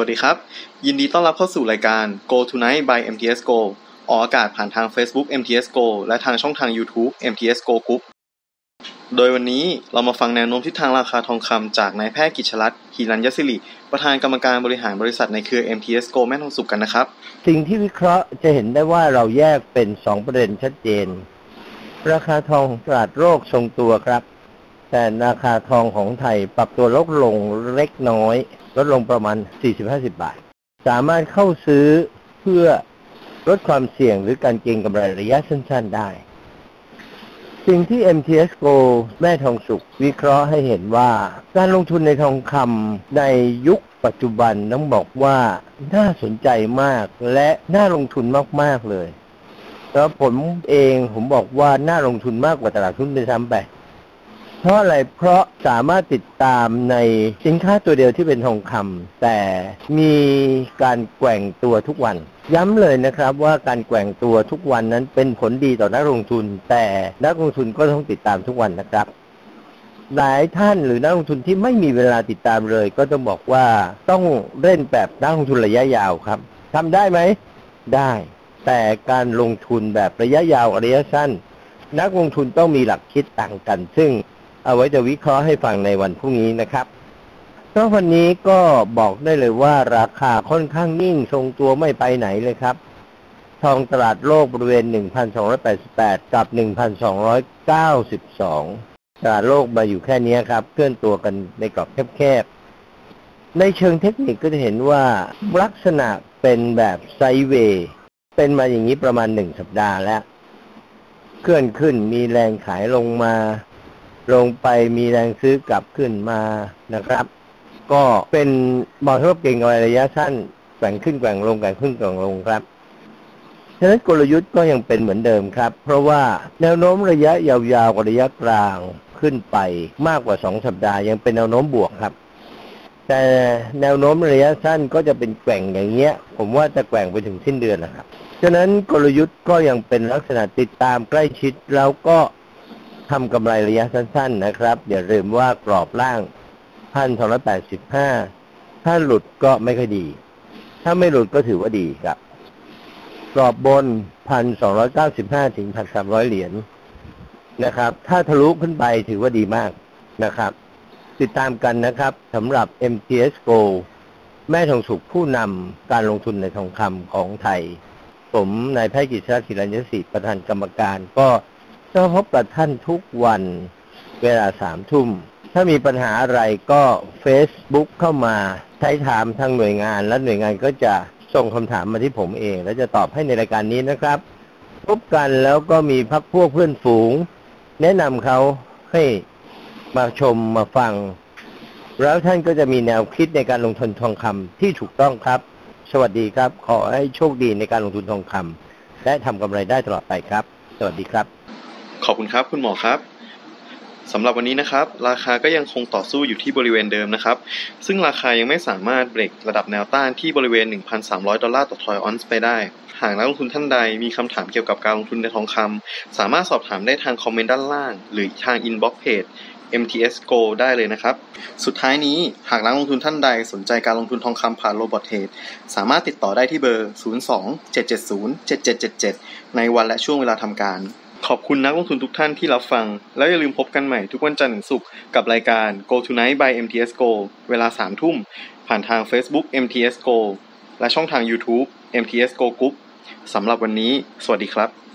สวัสดีครับ ยินดีต้อนรับเข้าสู่รายการ Go Tonight by MTS Go ออกอากาศผ่านทาง Facebook MTS Go และทางช่องทาง YouTube MTS Go Group โดยวันนี้เรามาฟังแนวโน้มทิศทางราคาทองคำจากนายแพทย์กิจรัตน์หิรัญยศิริ ประธานกรรมการบริหารบริษัทในเครือ MTS Go แม่ทองสุกกันนะครับ สิ่งที่วิเคราะห์จะเห็นได้ว่าเราแยกเป็นสองประเด็นชัดเจน ราคาทองตลาดโลกทรงตัวครับ แต่ราคาทองของไทยปรับตัวลดลงเล็กน้อย ลดลงประมาณ 40-50 บาท สามารถเข้าซื้อเพื่อลดความเสี่ยงหรือการเก็งกำไรระยะสั้น ๆ ได้ สิ่งที่ MTS Go แม่ทองสุข วิเคราะห์ให้เห็นว่า การลงทุนในทองคำในยุคปัจจุบันต้องบอกว่าน่าสนใจมากและน่าลงทุนมาก ๆ เลย แล้วผมเองผมบอกว่าน่าลงทุนมากกว่าตลาดหุ้นด้วยซ้ำไป เพราะอะไร เพราะสามารถติดตามในสินค้าตัวเดียวที่เป็นทองคำแต่มีการแกว่งตัวทุกวัน ย้ำเลยนะครับว่าการแกว่งตัวทุกวันนั้นเป็นผลดีต่อนักลงทุน แต่นักลงทุนก็ต้องติดตามทุกวันนะครับหลายท่านหรือนักลงทุนที่ไม่มีเวลาติดตามเลย ก็ต้องบอกว่าต้องเล่นแบบนักลงทุนระยะยาวครับทำได้ไหม ได้ แต่การลงทุนแบบระยะยาวระยะสั้น นักลงทุนต้องมีหลักคิดต่างกัน ซึ่ง เอาไว้จะวิเคราะห์ให้ฟังในวันพรุ่งนี้นะครับเพราะวันนี้ก็บอกได้เลยว่าราคาค่อนข้างนิ่งทรงตัวไม่ไปไหนเลยครับ ทองตลาดโลกบริเวณ 1,288 กับ 1,292 ตลาดโลกมาอยู่แค่นี้ครับ เคลื่อนตัวกันในกรอบแคบๆ ในเชิงเทคนิคก็จะเห็นว่าลักษณะเป็นแบบไซเวย์เป็นมาอย่างนี้ประมาณหนึ่งสัปดาห์แล้ว เคลื่อนขึ้นมีแรงขายลงมา ลงไปมีแรงซื้อกลับขึ้นมานะครับ ก็เป็นบอกว่าเก่งรระยะสั้นแกว่งขึ้นแกว่งลงแกว่งขึ้นแกว่งลงครับฉะนั้นกลยุทธ์ก็ยังเป็นเหมือนเดิมครับ เพราะว่าแนวโน้มระยะยาวๆกับระยะกลางขึ้นไปมากกว่าสองสัปดาห์ยังเป็นแนวโน้มบวกครับ แต่แนวโน้มระยะสั้นก็จะเป็นแกว่งอย่างเงี้ย ผมว่าจะแกว่งไปถึงสิ้นเดือนนะครับ ฉะนั้นกลยุทธ์ก็ยังเป็นลักษณะติดตามใกล้ชิดแล้วก็ ทำกำไรระยะสั้น ๆ นะครับ อย่าลืมว่ากรอบล่างพันสองร้อยแปดสิบห้าถ้าหลุดก็ไม่ค่อยดี ถ้าไม่หลุดก็ถือว่าดีครับ กรอบบนพันสองร้อยเก้าสิบห้าถึงพันสามร้อยเหรียญนะครับ ถ้าทะลุขึ้นไปถือว่าดีมากนะครับ ติดตามกันนะครับสำหรับ MTS Go แม่ทองสุขผู้นำการลงทุนในทองคำของไทย ผมนายแพทย์กิจชาติศิรัญยศรีประธานกรรมการก็ จะพบกับท่านทุกวันเวลาสามทุ่ม ถ้ามีปัญหาอะไรก็ Facebook เข้ามาใช้ถามทางหน่วยงาน และหน่วยงานก็จะส่งคำถามมาที่ผมเอง แล้วจะตอบให้ในรายการนี้นะครับ พบกันแล้วก็มีพักพวกเพื่อนฝูง แนะนำเขาให้มาชมมาฟัง แล้วท่านก็จะมีแนวคิดในการลงทุนทองคำที่ถูกต้องครับ สวัสดีครับ ขอให้โชคดีในการลงทุนทองคำและทำกำไรได้ตลอดไปครับ สวัสดีครับ ขอบคุณครับคุณหมอครับสำหรับวันนี้นะครับ ราคาก็ยังคงต่อสู้อยู่ที่บริเวณเดิมนะครับ ซึ่งราคายังไม่สามารถเบรกระดับแนวต้านที่บริเวณ 1,300 ดอลลาร์ต่อทรอยออนซ์ไปได้ หากนักลงทุนท่านใดมีคำถามเกี่ยวกับการลงทุนในทองคำสามารถสอบถามได้ทางคอมเมนต์ด้านล่าง หรือทางอินบ็อกซ์เพจ MTS Go ได้เลยนะครับ สุดท้ายนี้หากนักลงทุนท่านใดสนใจการลงทุนทองคำผ่านโรบอทเทรดสามารถติดต่อได้ที่เบอร์ 02-770-7777 ในวันและช่วงเวลาทำการ ขอบคุณนักลงทุนทุกท่านที่รับฟัง แล้วอย่าลืมพบกันใหม่ทุกวันจันทร์ถึงศุกร์กับรายการ Go Tonight by MTS Go เวลา3ทุ่ม ผ่านทาง Facebook MTS Go และช่องทาง YouTube MTS Go Group สำหรับวันนี้ สวัสดีครับ